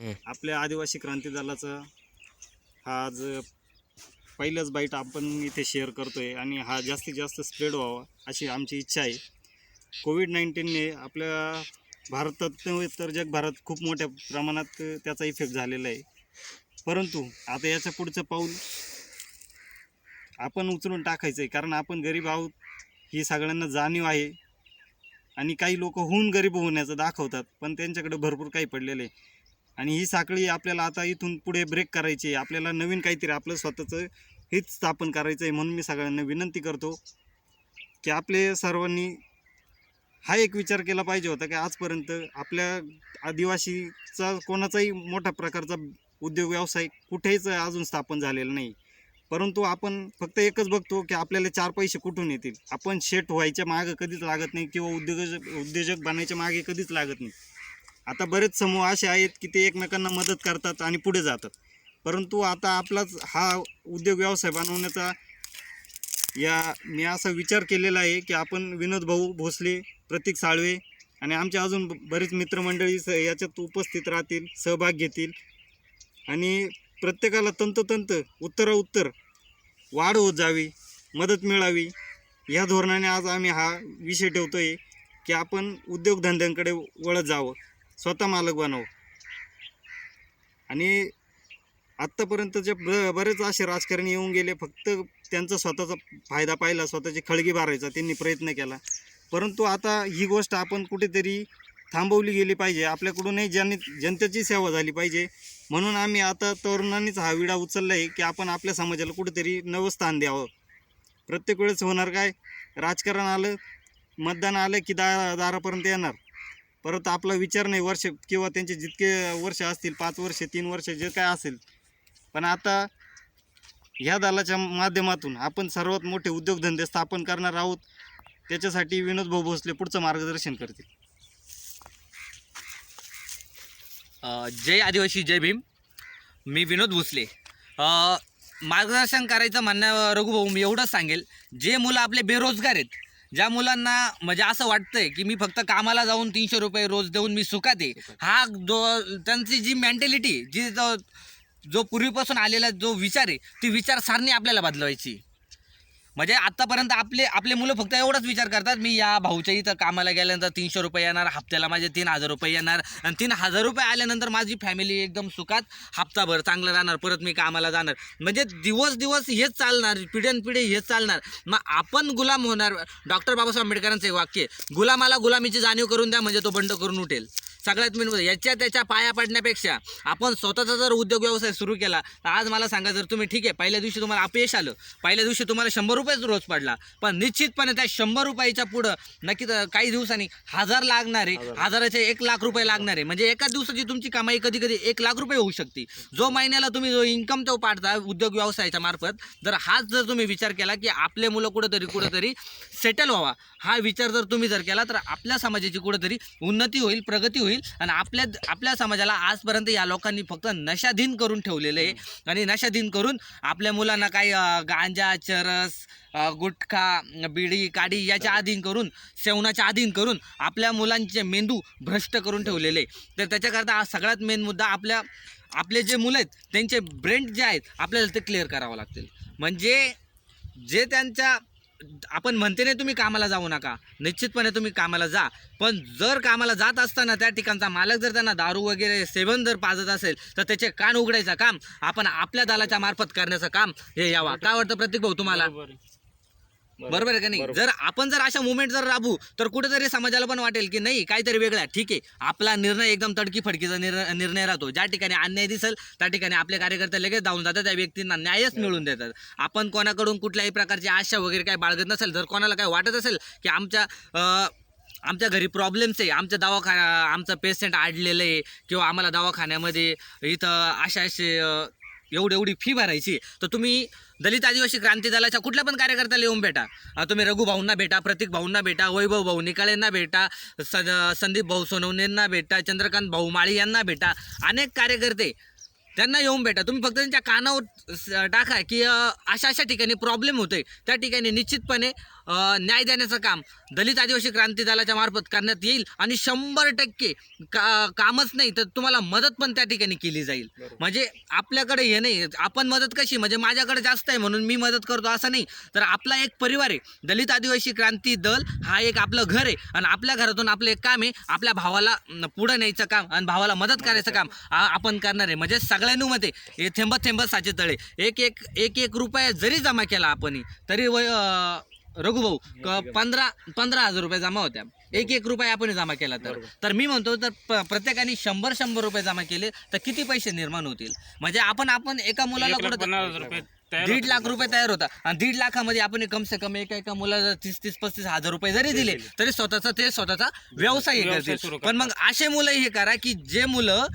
आपल्या आदिवासी क्रांती दलाचा हा आज पहिलंच बाईट आपण इथे शेअर करतोय आणि हा जास्तीत जास्त स्प्रेड व्हावा अशी आमची इच्छा आहे. कोविड नाईन्टीनने आपल्या भारतात नव्हे तर जगभरात खूप मोठ्या प्रमाणात त्याचा इफेक्ट झालेला आहे. परंतु आता याच्या पुढचं पाऊल आपण उचलून टाकायचं आहे कारण आपण गरीब आहोत ही सगळ्यांना जाणीव आहे आणि काही लोक होऊन गरीब होण्याचं दाखवतात पण त्यांच्याकडे भरपूर काही पडलेलं आहे. आणि ही साखळी आपल्याला आता इथून पुढे ब्रेक करायची आहे. आपल्याला नवीन काहीतरी आपलं स्वतःचं हेच स्थापन करायचं आहे म्हणून मी सगळ्यांना विनंती करतो की आपले सर्वांनी हा एक विचार केला पाहिजे होता की आजपर्यंत आपल्या आदिवासीचा कोणाचाही मोठ्या प्रकारचा उद्योग व्यवसाय कुठेच अजून स्थापन झालेला नाही. परंतु आपण फक्त एकच बघतो की आपल्याला चार पैसे कुठून येतील? आपण शेट व्हायच्या मागं कधीच लागत नाही किंवा उद्योजक उद्योजक बनायच्या मागे कधीच लागत नाही. आता बरेच समूह असे आहेत की ते एकमेकांना मदत करतात आणि पुढे जातात. परंतु आता आपलाच हा उद्योग व्यवसाय बनवण्याचा या मी असा विचार केलेला आहे की आपण विनोद भाऊ भोसले प्रतीक साळवे आणि आमचे अजून ब- मित्रमंडळी स याच्यात उपस्थित राहतील सहभाग घेतील. आणि प्रत्येकाला तंतोतंत उत्तराउत्तर वाढ होत जावी मदत मिळावी. या धोरणाने आज आम्ही हा विषय ठेवतो आहे की आपण उद्योगधंद्यांकडे वळत जावं. स्वतः मालक बनावं. आणि आत्तापर्यंत जे ब बरेच असे राजकारणी येऊन गेले फक्त त्यांचा स्वतःचा फायदा पाहिला स्वतःची खळगी भरायचा त्यांनी प्रयत्न केला. परंतु आता ही गोष्ट आपण कुठेतरी थांबवली गेली पाहिजे. आपल्याकडूनही ज्यांनी जनतेची सेवा झाली पाहिजे. म्हणून आम्ही आता तरुणांनीच हा विडा उचलला आहे की आपण आपल्या समाजाला कुठेतरी नवं स्थान द्यावं. प्रत्येक वेळेस होणार काय? राजकारण आलं मतदान आलं की दा दारापर्यंत येणार. परत आपला विचार नाही वर्ष किंवा त्यांचे जितके वर्ष असतील पाच वर्ष तीन वर्ष जे काय असेल. पण आता ह्या दलाच्या माध्यमातून आपण सर्वात मोठे उद्योगधंदे स्थापन करणार आहोत. त्याच्यासाठी विनोद भाऊ भोसले पुढचं मार्गदर्शन करतील. जय आदिवासी जय भीम. मी विनोद भोसले. मार्गदर्शन करायचं म्हणणं रघुभाऊ मी एवढंच सांगेल. जे मुलं आपले बेरोजगार आहेत ज्या मुलांना म्हणजे असं वाटतंय की मी फक्त कामाला जाऊन तीनशे रुपये रोज देऊन मी सुखात आहे हा जो त्यांची जी मेंटॅलिटी जी जो जो पूर्वीपासून आलेला जो विचार आहे ती विचारसारणी आपल्याला बदलवायची. म्हणजे आत्तापर्यंत आपले आपले मुलं फक्त एवढाच विचार करतात मी या भाऊच्या इथं कामाला गेल्यानंतर तीनशे रुपये येणार हप्त्याला माझे तीन हजार रुपये येणार आणि तीन हजार रुपये आल्यानंतर माझी फॅमिली एकदम सुखात हप्ताभर चांगलं राहणार परत मी कामाला जाणार. म्हणजे दिवस दिवस हेच चालणार पिढ्यानपिढी हेच चालणार. मग आपण गुलाम होणार. डॉक्टर बाबासाहेब आंबेडकरांचं एक वाक्य गुलामाला गुलामीची जाणीव करून द्या म्हणजे तो बंड करून उठेल. सगळ्यात मेन म्हणजे याच्या त्याच्या पाया पडण्यापेक्षा आपण स्वतःचा जर उद्योग व्यवसाय सुरू केला तर आज मला सांगा जर तुम्ही ठीक आहे पहिल्या दिवशी तुम्हाला अपयश आलं पहिल्या दिवशी तुम्हाला शंभर रुपयेच रोज पडला पण निश्चितपणे त्या शंभर रुपयाच्या पुढं नक्की काही दिवसांनी हजार लागणार आहे हजाराचे एक लाख रुपये लागणार आहे म्हणजे एका दिवसाची तुमची कमाई कधी कधी एक लाख रुपये होऊ शकते. जो महिन्याला तुम्ही जो इन्कम तो पाडता उद्योग व्यवसायाच्या मार्फत जर हाच जर तुम्ही विचार केला की आपले मुलं कुठंतरी कुठंतरी सेटल व्हावा हा विचार जर तुम्ही जर केला तर आपल्या समाजाची कुठंतरी उन्नती होईल प्रगती होईल. आणि आपल्या आपल्या समाजाला आजपर्यंत या लोकांनी फक्त नशाधीन करून ठेवलेलं आहे. आणि नशाधीन करून आपल्या मुलांना काही गांजा चरस गुटखा बिडी काडी याच्या अधीन करून सेवनाच्या अधीन करून आपल्या मुलांचे मेंदू भ्रष्ट करून ठेवलेले आहे. तर त्याच्याकरता सगळ्यात मेन मुद्दा आपल्या आपले जे मुलं आहेत त्यांचे ब्रेन जे आहेत आपल्याला ते क्लिअर करावं लागतील. म्हणजे जे त्यांच्या आपण म्हणते नाही तुम्ही कामाला जाऊ नका. निश्चितपणे तुम्ही कामाला जा. पण जर कामाला जात असताना त्या ठिकाणचा मालक जर त्यांना दारू वगैरे सेवन जर पाजत असेल तर त्याचे कान उघडायचं काम. आपण आपल्या दलाच्या मार्फत करण्याचं काम. हे यावा काय वाटतं प्रत्येक भाऊ तुम्हाला. बरोबर. आहे का नाही? जर आपण जर अशा मुवमेंट जर राबू तर कुठेतरी समाजाला पण वाटेल की नाही काहीतरी वेगळं आहे. ठीक आहे. आपला निर्णय एकदम तडकी फडकीचा निर्णय निर्णय राहतो. ज्या ठिकाणी अन्याय दिसेल त्या ठिकाणी आपले कार्यकर्ते लगेच जाऊन जातात त्या व्यक्तींना न्यायच मिळून देतात. आपण कोणाकडून कुठल्याही प्रकारची आशा वगैरे काय बाळगत नसेल जर कोणाला काय वाटत असेल की आमच्या आमच्या घरी प्रॉब्लेम्स आहे आमच्या दवाखाना आमचं पेशंट आडलेलं आहे किंवा आम्हाला दवाखान्यामध्ये इथं अशा असे एवढी एवढी फी भरायची तर तुम्ही दलित आदिवासी क्रांती दलाच्या कुठल्या पण कार्यकर्त्याला येऊन भेटा. तुम्ही रघु भाऊंना भेटा प्रतीक भाऊंना भेटा वैभव भाऊ निकाळेंना भेटा स संदीप भाऊ सोनवणेंना भेटा चंद्रकांत भाऊ माळी यांना भेटा अनेक कार्यकर्ते त्यांना येऊन भेटा. तुम्ही फक्त त्यांच्या कानावर टाका की अशा अशा ठिकाणी प्रॉब्लेम होतोय. त्या ठिकाणी निश्चितपणे न्याय देण्याचं काम. दलित आदिवासी क्रांती दलाच्या मार्फत करण्यात येईल आणि शंभर टक्के का कामच नाही तर तुम्हाला मदत पण त्या ठिकाणी केली जाईल. म्हणजे आपल्याकडे हे नाही. आपण मदत कशी? म्हणजे माझ्याकडे जास्त आहे म्हणून मी मदत करतो असं नाही. तर आपला एक परिवार आहे. दलित आदिवासी क्रांती दल हा एक आपलं घर आहे. आणि आपल्या घरातून आपलं एक काम आहे. आपल्या भावाला पुढं न्यायचं काम आणि भावाला मदत करायचं काम आपण करणार आहे. म्हणजे सगळ्यांनी मते. हे थेंब थेंब साचे तळे. एक एक एक एक रुपया जरी जमा केला आपण तरी वय अं, रघुभाऊ क- पंधरा पंधरा हजार रुपये जमा होत्या. एक एक रुपये आपण जमा केला तर. तर मी म्हणतो तर प- प्रत्येकाने शंभर शंभर रुपये जमा केले तर किती पैसे निर्माण होतील? म्हणजे आपण आपण एका मुलाला एक लाख कुठं पन्नास हजार रुपये तयार दीड. लाख रुपये तयार होता आणि दीड लाखामध्ये आपण कम से कम एका एका मुलाला तीस तीस पस्तीस हजार रुपये जरी दिले तरी स्वतःचा ते स्वतःचा व्यवसाय हे व्यवसाय करतील. पण मग असे मुलं हे करा की जे मुलं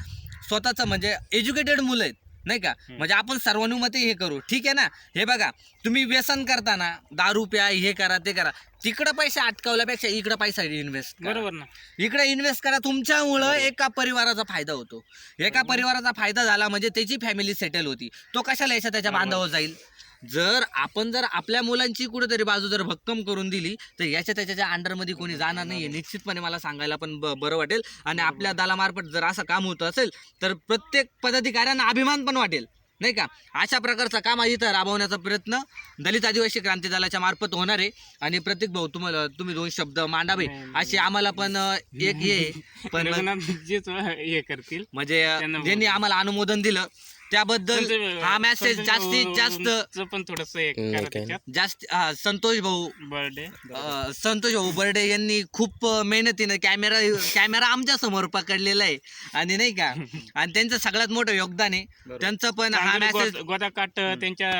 स्वतःचं म्हणजे एज्युकेटेड मुलं आहेत नाही का? म्हणजे आपण सर्वानुमते हे करू. ठीक आहे ना? हे बघा तुम्ही व्यसन करताना दारू प्या हे करा ते करा. तिकडं पैसे अटकावल्यापेक्षा इकडं पैसा इन्व्हेस्ट बरोबर ना. इकडे इन्व्हेस्ट करा तुमच्यामुळं एका परिवाराचा फायदा होतो. एका परिवाराचा फायदा झाला म्हणजे त्याची फॅमिली सेटल होती. तो कशाला याच्या त्याच्या बांधावर जाईल? जर आपण जर आपल्या मुलांची कुठेतरी बाजू जर भक्कम करून दिली तर याच्या त्याच्या अंडरमध्ये कोणी जाणार नाही निश्चितपणे मला सांगायला पण बरं वाटेल. आणि आपल्या दलामार्फत जर असं काम होत असेल तर प्रत्येक पदाधिकाऱ्यांना अभिमान पण वाटेल. नाही का? अशा प्रकारचं काम इथं राबवण्याचा प्रयत्न दलित आदिवासी क्रांती दलाच्या मार्फत होणार आहे. आणि प्रत्येक भाऊ तुम्हाला तुम्ही दोन शब्द मांडावे. अशी आम्हाला पण एक हे आहे. पण हे करतील. म्हणजे ज्यांनी आम्हाला अनुमोदन दिलं त्याबद्दल हा मेसेज जास्तीत जास्त पण थोडस करा त्याच्यात. जास्त हा, संतोष भाऊ. बर्थडे अ, संतोष भाऊ बर्डे यांनी खूप मेहनतीनं कॅमेरा कॅमेरा आमच्यासमोर पकडलेला आहे. आणि नाही का? आणि त्यांचं सगळ्यात मोठं योगदान आहे. त्यांचं पण हा मेसेज गोदा काट त्यांच्या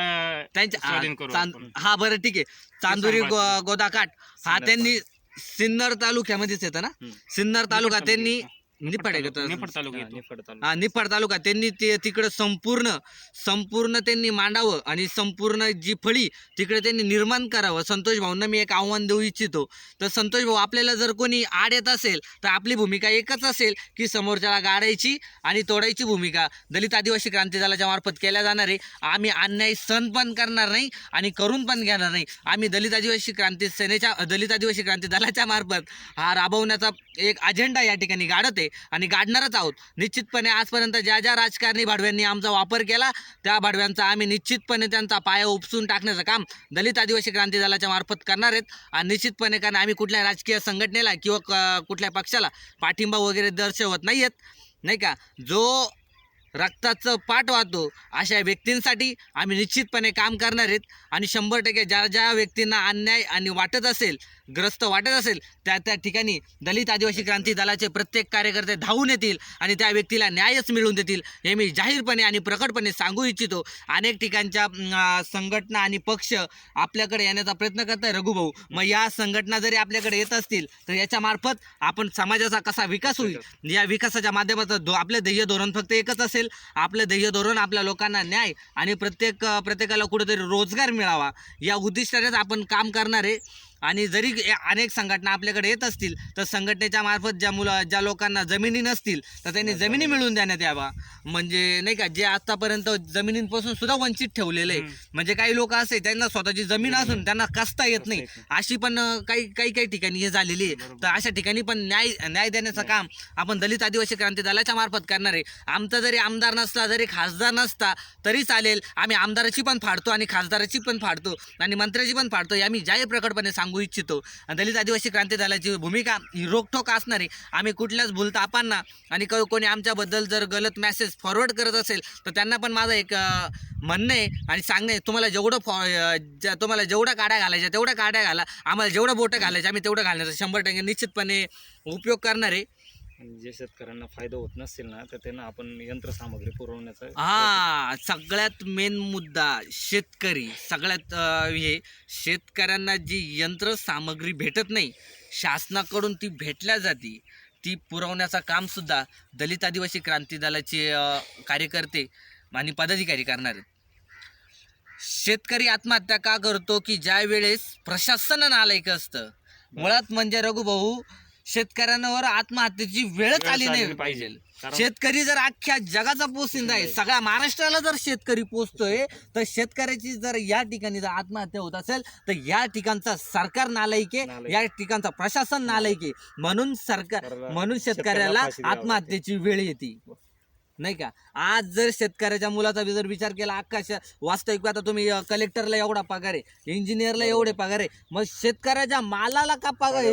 त्यांच्या हा. हा बरं ठीक आहे. चांदुरी गोदाकाठ. हा त्यांनी सिन्नर तालुक्यामध्येच येतं ना? सिन्नर तालुका त्यांनी निफाड आहे का तो? निफाड तालुक्यात हा निफाड तालुका. त्यांनी ते तिकडे संपूर्ण संपूर्ण त्यांनी मांडावं आणि संपूर्ण जी फळी तिकडे त्यांनी निर्माण करावं. संतोष भाऊंना मी एक आव्हान देऊ इच्छितो. तर संतोष भाऊ आपल्याला जर कोणी आड येत असेल तर आपली भूमिका एकच असेल की समोरच्याला गाडायची आणि तोडायची भूमिका. दलित आदिवासी क्रांती दलाच्या मार्फत केल्या जाणार आहे. आम्ही अन्याय सहन पण करणार नाही आणि करून पण घेणार नाही. आम्ही दलित आदिवासी क्रांती सेनेच्या दलित आदिवासी क्रांती दलाच्या मार्फत हा राबवण्याचा एक अजेंडा या ठिकाणी गाडत आहे. आणि गाडणारच आहोत. निश्चितपणे आजपर्यंत ज्या ज्या राजकारणी भाडव्यांनी आमचा वापर केला त्या भाडव्यांचा आम्ही निश्चितपणे त्यांचा पाया उपसून टाकण्याचं काम दलित आदिवासी क्रांती दलाच्या मार्फत करणार आहेत. आणि निश्चितपणे कारण आम्ही कुठल्या राजकीय संघटनेला किंवा क- कुठल्या पक्षाला पाठिंबा वगैरे दर्शवत नाही आहेत नाही का? जो रक्ताचं पाठ वाहतो अशा व्यक्तींसाठी आम्ही निश्चितपणे काम करणार आहेत. आणि शंभर टक्के ज्या ज्या व्यक्तींना अन्याय आणि वाटत असेल ग्रस्त वाटत असेल त्या त्या ठिकाणी दलित आदिवासी क्रांती दलाचे प्रत्येक कार्यकर्ते धावून येतील आणि त्या व्यक्तीला न्यायच मिळवून देतील हे मी जाहीरपणे आणि प्रकटपणे सांगू इच्छितो. अनेक ठिकाणच्या संघटना आणि पक्ष आपल्याकडे येण्याचा प्रयत्न करत आहे रघुभाऊ. मग या संघटना जरी आपल्याकडे येत असतील तर याच्या मार्फत आपण समाजाचा कसा विकास होईल? या विकासाच्या माध्यमातून दो आपलं ध्येय धोरण फक्त एकच असेल. आपलं ध्येय धोरण आपल्या लोकांना न्याय आणि प्रत्येक प्रत्येकाला कुठेतरी रोजगार मिळावा. या उद्दिष्टानेच आपण काम करणार आहे. आणि जरी अनेक संघटना आपल्याकडे येत असतील तर संघटनेच्या मार्फत ज्या मुलं ज्या लोकांना जमिनी नसतील तर त्यांनी जमिनी मिळवून देण्यात यावा. म्हणजे नाही का जे आतापर्यंत जमिनींपासून सुद्धा वंचित ठेवलेले आहे म्हणजे काही लोक असे त्यांना स्वतःची जमीन असून त्यांना कसता येत नाही. अशी पण काही काही काही ठिकाणी हे झालेली आहे. तर अशा ठिकाणी पण न्याय न्याय देण्याचं काम आपण दलित आदिवासी क्रांती दलाच्या मार्फत करणार आहे. आमचा जरी आमदार नसला जरी खासदार नसता तरी चालेल. आम्ही आमदाराची पण फाडतो आणि खासदाराची पण फाडतो आणि मंत्र्याची पण फाडतो हे आम्ही जाहीर प्रकटपणे सांगू इच्छितो. दलित आदिवासी क्रांती दलाची भूमिका ही रोखठोक असणार. आहे आम्ही कुठल्याच भूलतापांना आणि क- कोणी आमच्याबद्दल जर गलत मेसेज फॉरवर्ड करत असेल तर त्यांना पण माझं एक म्हणणं आहे आणि सांगणं आहे तुम्हाला जेवढं फॉ ज्या- तुम्हाला जेवढ्या काड्या घालायच्या तेवढ्या काड्या घाला. आम्हाला जेवढं बोटं घालायचं आम्ही तेवढं घालण्याचा शंभर टक्के निश्चितपणे उपयोग करणार आहे जे शेतकऱ्यांना फायदा होत नसेल ना तर त्यांना आपण यंत्रसामग्री पुरवण्याचा हा सगळ्यात मेन मुद्दा शेतकरी. सगळ्यात अं, हे शेतकऱ्यांना जी यंत्रसामग्री भेटत नाही शासनाकडून ती भेटल्या जाते. ती पुरवण्याचं कामसुद्धा दलित आदिवासी क्रांती दलाचे अं, कार्यकर्ते आणि पदाधिकारी करणार आहेत. शेतकरी आत्महत्या का करतो? की ज्या वेळेस प्रशासन नालायक असतं. मुळात म्हणजे रघुभाऊ शेतकऱ्यांवर आत्महत्येची वेळच आली नाही. पाहिजे. शेतकरी जर अख्ख्या जगाचा पोसिंदा आहे सगळ्या महाराष्ट्राला जर शेतकरी पोचतोय तर शेतकऱ्याची जर या ठिकाणी जर आत्महत्या होत असेल तर या ठिकाणचा सरकार नालायक आहे. या ठिकाणचा प्रशासन नालायक आहे. म्हणून सरकार. म्हणून शेतकऱ्याला आत्महत्येची वेळ येते. नाही का? आज जर शेतकऱ्याच्या मुलाचा जर विचार केला अख्खा श- वास्तविक आता तुम्ही कलेक्टरला एवढा पगार आहे इंजिनियरला एवढे पगार आहे मग शेतकऱ्याच्या मालाला का पगार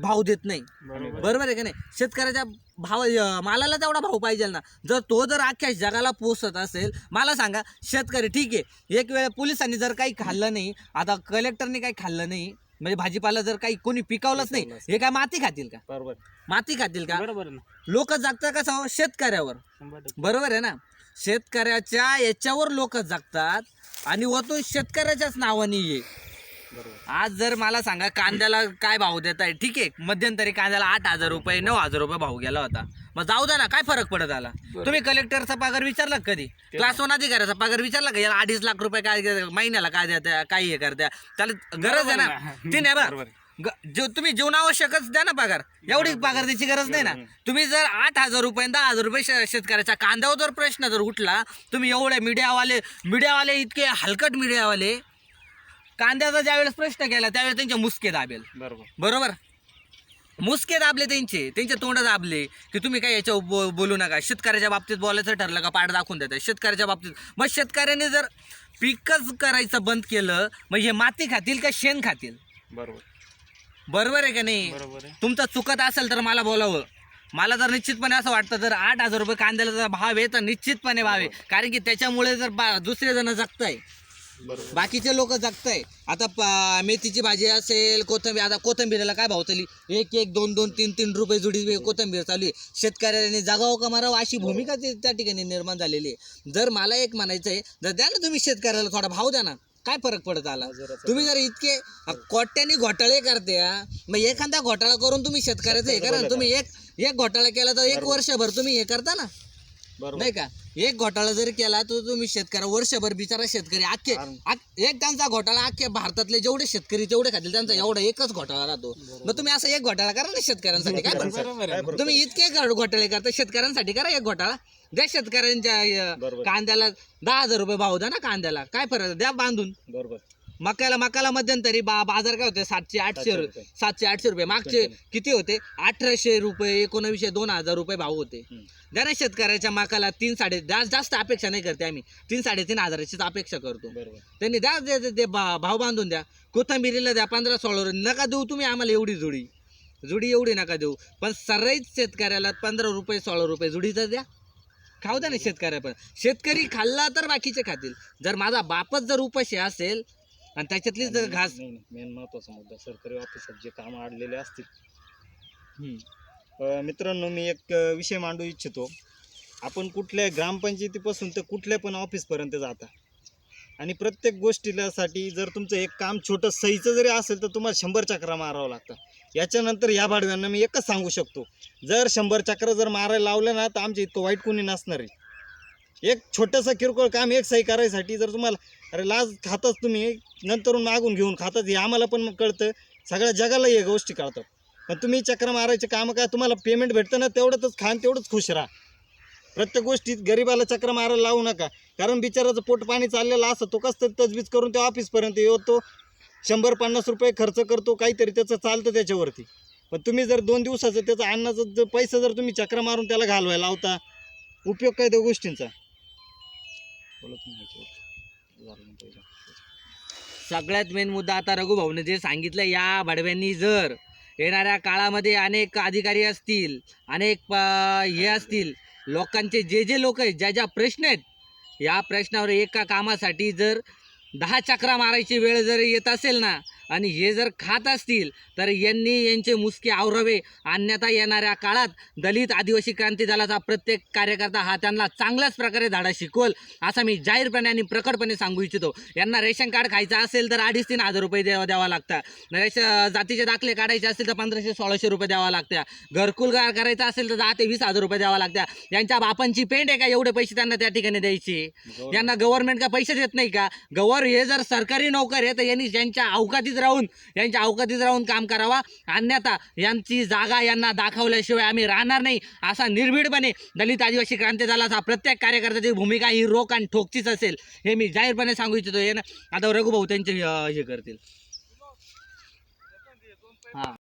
भाव देत नाही? बरोबर. आहे का नाही? शेतकऱ्याच्या भाव मालाला तेवढा भाव पाहिजे ना. जर तो जर अख्ख्या जगाला पोचत असेल मला सांगा शेतकरी ठीक आहे एक वेळ पोलिसांनी जर काही खाल्लं नाही आता कलेक्टरने काही खाल्लं नाही म्हणजे भाजीपाला जर काही कोणी पिकवलंच नाही पिकवलंच हे काय माती खातील का? बरोबर. माती खातील का? बरोबर आहे ना. लोक जगतात कसं? शेतकऱ्यावर? शंभर टक्के. बरोबर आहे ना. शेतकऱ्याच्या याच्यावर लोक जगतात आणि वतून शेतकऱ्याच्याच नावाने ये. बरोबर. आज जर मला सांगा कांद्याला काय भाव देत आहे ठीक आहे. मध्यंतरी कांद्याला आठ हजार रुपये नऊ हजार रुपये भाव गेला होता. मग जाऊ द्या ना काय फरक पडत आला? तुम्ही कलेक्टरचा पगार विचारला का कधी? क्लास वन अधिकाऱ्याचा पगार विचारला का? याला अडीच लाख रुपये काय महिन्याला काय देत्या काय हे करत्या? त्याला गरज आहे ना? ते नाही बरोबर जे तुम्ही जीवनावश्यकच द्या ना पगार. एवढी पगार द्यायची गरज नाही ना. तुम्ही जर आठ हजार रुपये दहा हजार रुपये शेतकऱ्याच्या कांद्यावर जर प्रश्न जर उठला तुम्ही एवढे मीडियावाले मीडियावाले इतके हलकट मीडियावाले कांद्याचा ज्यावेळेस प्रश्न केला त्यावेळेस त्यांचे मुसके दाबेल. बरोबर. बरोबर? मुसके दाबले त्यांचे. त्यांचे तोंड दाबले की तुम्ही काय याच्या बो बोलू नका. शेतकऱ्याच्या बाबतीत बोलायचं ठरलं का पाठ दाखवून देतात. शेतकऱ्याच्या बाबतीत. मग शेतकऱ्याने जर पिकच करायचं बंद केलं मग हे माती खातील का शेण खातील? बरोबर. बरोबर आहे का नाही? बरोबर आहे. तुमचं चुकत असेल तर मला बोलावं. मला तर निश्चितपणे असं वाटतं जर आठ हजार रुपये कांद्याला जर भाव आहे तर निश्चितपणे भाव आहे. कारण की त्याच्यामुळे जर बा दुसरे जण जगताय. बरोबर बाकीचे लोक जगताय. आता प- मेथीची भाजी असेल कोथंबीर आता कोथंबीरला काय भाव चालली एक एक दोन दोन तीन तीन रुपये जुडी कोथंबीर चालू आहे. शेतकऱ्याने जगावं का मारावं? अशी भूमिका ते- त्या ठिकाणी निर्माण झालेली आहे. जर मला एक म्हणायचं आहे जर द्या ना तुम्ही शेतकऱ्याला थोडा भाव द्या ना. काय फरक पडत आला? तुम्ही जर इतके कोट्याने घोटाळे करते हा, मग एखादा घोटाळा करून तुम्ही शेतकऱ्याचं हे करा. ना. तुम्ही एक एक घोटाळा केला तर एक वर्षभर तुम्ही हे करता ना. नाही का? एक घोटाळा जरी केला तर तुम्ही शेतकरी वर्षभर बिचारा शेतकरी. अख्खे अख- एक त्यांचा घोटाळा अख्खे भारतातले जेवढे शेतकरी तेवढे खातील त्यांचा एवढा एकच घोटाळा राहतो. मग तुम्ही असं एक घोटाळा करा ना शेतकऱ्यांसाठी काय? बरोबर. आहे. तुम्ही इतके घ- घोटाळे करता शेतकऱ्यांसाठी करा एक घोटाळा. द्या शेतकऱ्यांच्या अं, बरोबर. कांद्याला दहा हजार रुपये भाव द्या ना कांद्याला. काय फरक द्या बांधून. बरोबर. मकाला मकाला मध्यंतरी बा बाजार काय होते? सातशे आठशे सातशे रुपये. सातशे आठशे रुपये. मागचे किती होते? अठराशे रुपये एकोणावीसशे दोन हजार रुपये भाव होते. हम्म. द्या ना शेतकऱ्याच्या माकाला तीन साडे जास्त जास्त अपेक्षा नाही करते आम्ही. तीन साडेतीन हजाराचीच अपेक्षा करतो. बरोबर. त्यांनी द्या ते- ते- ते भा- भाव बांधून द्या. कोथंबिरीला द्या पंधरा सोळा रुपये नका देऊ तुम्ही आम्हाला एवढी जुडी. जुडी एवढी नका देऊ. पण सर्राईच शेतकऱ्याला पंधरा रुपये सोळा रुपये जुडीचं द्या. खाऊ द्या ना शेतकऱ्या पण. शेतकरी खाल्ला तर बाकीचे खातील. जर माझा बापच जर उपाशी असेल आणि त्याच्यातलीच जर घास मेन महत्त्वाचा मुद्दा सरकारी ऑफिसात जे काम अडलेले असतील. हम्म. मित्रांनो मी एक विषय मांडू इच्छितो. आपण कुठल्या ग्रामपंचायतीपासून तर कुठल्या पण ऑफिसपर्यंत जाता. आणि प्रत्येक गोष्टीलासाठी जर तुमचं एक काम छोटं सहीचं जरी असेल तर तुम्हाला शंभर चक्रा मारावं लागतं. याच्यानंतर या भाडव्यांना मी एकच सांगू शकतो. जर शंभर चक्र जर मारायला लावलं ना तर आमच्या इतकं वाईट कोणी नसणार आहे. एक छोटंसं किरकोळ काम एक सही करायसाठी जर तुम्हाला अरे लाज खाताच तुम्ही नंतरून मागून घेऊन खातात हे आम्हाला पण कळतं. सगळ्या जगाला या गोष्टी कळतात. पण तुम्ही चक्र मारायचे कामं काय? तुम्हाला पेमेंट भेटतं ना तेवढंच खान तेवढंच खुश राहा. प्रत्येक गोष्टीत गरिबाला चक्र मारायला लावू नका. कारण बिचाराचं पोट पाणी चाललेलं असं तो कसं तरी तजवीज करून त्या ऑफिसपर्यंत येतो शंभर पन्नास रुपये खर्च करतो काहीतरी त्याचं चालतं त्याच्यावरती. पण तुम्ही जर दोन दिवसाचं त्याचं अन्नाचं जर पैसा जर तुम्ही चक्र मारून त्याला घालवायला लावता उपयोग काय त्या गोष्टींचा? सगळ्यात मेन मुद्दा आता रघुभाऊने जे सांगितलं या भडव्यांनी जर येणाऱ्या काळामध्ये अनेक अधिकारी असतील अनेक हे असतील. लोकांचे जे जे लोक आहेत ज्या ज्या प्रश्न आहेत या प्रश्नावर एका कामासाठी जर दहा चक्रा मारायची वेळ जर येत असेल ना आणि हे जर खात असतील तर यांनी यांचे मुसके आवरावे. अन्यथा येणाऱ्या काळात दलित आदिवासी क्रांती दलाचा प्रत्येक कार्यकर्ता हा त्यांना चांगल्याच प्रकारे धाडा शिकवल असा मी जाहीरपणे आणि प्रकटपणे सांगू इच्छितो. यांना रेशन कार्ड खायचं असेल तर अडीच तीन हजार रुपये द्यावा द्यावा लागतात. रेशन जातीचे दाखले काढायचे असतील तर पंधराशे सोळाशे रुपये द्यावा लागत्या घरकुल करायचं असेल तर दहा ते वीस हजार रुपये द्यावा लागत्या यांच्या बापांची पेंट आहे का? एवढे पैसे त्यांना त्या ठिकाणी द्यायचे. यांना गव्हर्नमेंट का पैसे देत नाही का? बरोबर हे जर सरकारी नोकर आहे तर यांनी यांच्या अवकातीत राहून यांच्या अवकातीत राहून काम करावा. अन्यथा यांची जागा यांना दाखवल्याशिवाय आम्ही राहणार नाही. असा निर्भीडपणे दलित आदिवासी क्रांती दलाचा प्रत्येक कार्यकर्त्याची भूमिका ही रोख आणि ठोकचीच असेल हे मी जाहीरपणे सांगू इच्छितो. हे ना आता रघुभाऊ त्यांचे हे करतील. हां.